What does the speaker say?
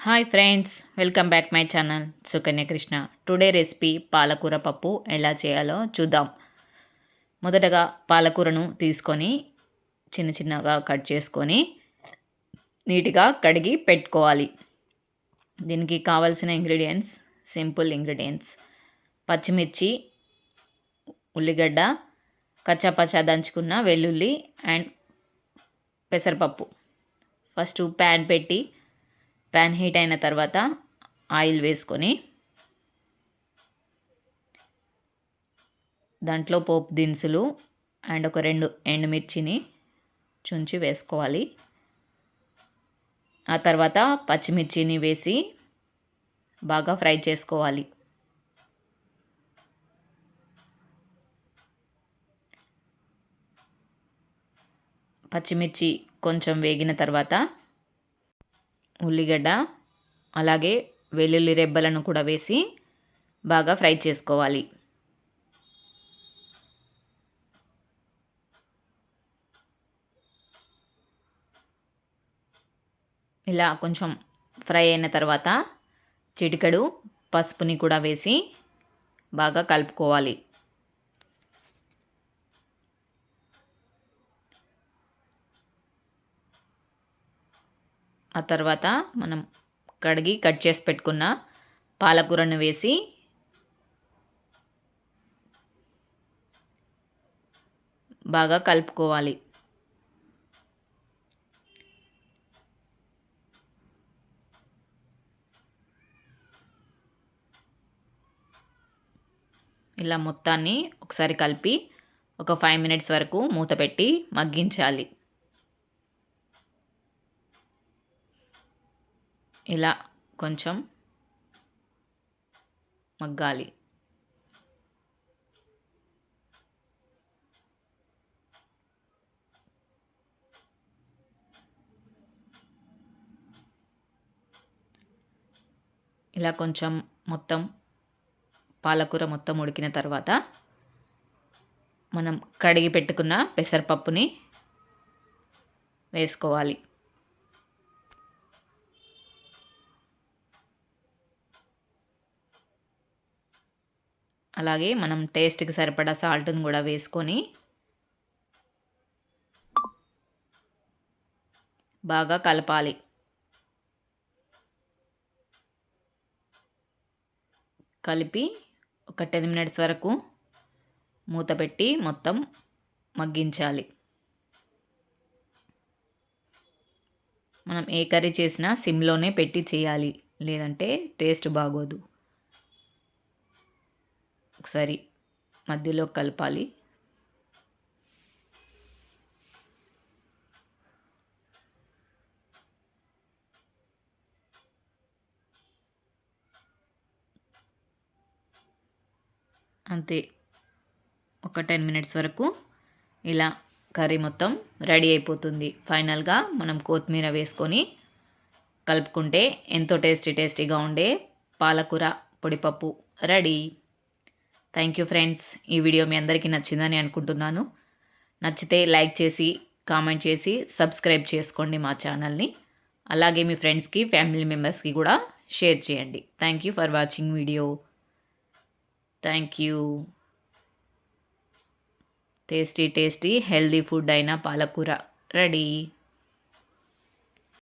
Hi friends welcome back my channel Sukanya Krishna today recipe పాలకూర పప్పు ఎలా చేయాలో చూద్దాం. మొదటగా పాలకూరను తీసుకొని చిన్న చిన్నగా కట్ చేసుకొని నీట్గా కడిగి పెట్టుకోవాలి. దీనికి కావాల్సిన ఇంగ్రీడియంట్స్ సింపుల్ ఇంగ్రీడియంట్స్ పచ్చిమిర్చి ఉల్లిగడ్డ కచ్చాపచ్చా దంచుకున్న వెల్లుల్లి అండ్ పెసరపప్పు. ఫస్ట్ ప్యాన్ పెట్టి ప్యాన్ హీట్ అయిన తర్వాత ఆయిల్ వేసుకొని దాంట్లో పోపు దినుసులు అండ్ ఒక రెండు ఎండుమిర్చిని చుంచి వేసుకోవాలి. ఆ తర్వాత పచ్చిమిర్చిని వేసి బాగా ఫ్రై చేసుకోవాలి. పచ్చిమిర్చి కొంచెం వేగిన తర్వాత ఉల్లిగడ్డ అలాగే వెల్లుల్లి రెబ్బలను కూడా వేసి బాగా ఫ్రై చేసుకోవాలి. ఇలా కొంచెం ఫ్రై అయిన తర్వాత చిటికడు పసుపుని కూడా వేసి బాగా కలుపుకోవాలి. ఆ తర్వాత మనం కడిగి కట్ చేసి పెట్టుకున్న పాలకూరను వేసి బాగా కలుపుకోవాలి. ఇలా మొత్తాన్ని ఒకసారి కలిపి ఒక ఫైవ్ మినిట్స్ వరకు మూత పెట్టి మగ్గించాలి. ఇలా కొంచెం మగ్గాలి. ఇలా కొంచెం మొత్తం పాలకూర మొత్తం ఉడికిన తర్వాత మనం కడిగి పెట్టుకున్న పెసరపప్పుని వేసుకోవాలి. అలాగే మనం టేస్ట్కి సరిపడా సాల్ట్ని కూడా వేసుకొని బాగా కలపాలి. కలిపి ఒక టెన్ మినిట్స్ వరకు మూత పెట్టి మొత్తం మగ్గించాలి. మనం ఏ కర్రీ చేసినా సిమ్లోనే పెట్టి చేయాలి. లేదంటే టేస్ట్ బాగోదు. ఒకసారి మధ్యలో కలపాలి. అంతే ఒక టెన్ మినిట్స్ వరకు ఇలా కర్రీ మొత్తం రెడీ అయిపోతుంది. ఫైనల్గా మనం కొత్తిమీర వేసుకొని కలుపుకుంటే ఎంతో టేస్టీ టేస్టీగా ఉండే పాలకూర పొడిపప్పు రెడీ. థ్యాంక్ యూ ఫ్రెండ్స్ ఈ వీడియో మీ అందరికీ నచ్చిందని అనుకుంటున్నాను. నచ్చితే లైక్ చేసి కామెంట్ చేసి సబ్స్క్రైబ్ చేసుకోండి మా ఛానల్ని. అలాగే మీ ఫ్రెండ్స్కి ఫ్యామిలీ మెంబర్స్కి కూడా షేర్ చేయండి. Thank you for watching video thank you tasty tasty healthy food అయిన పాలకూర. రెడీ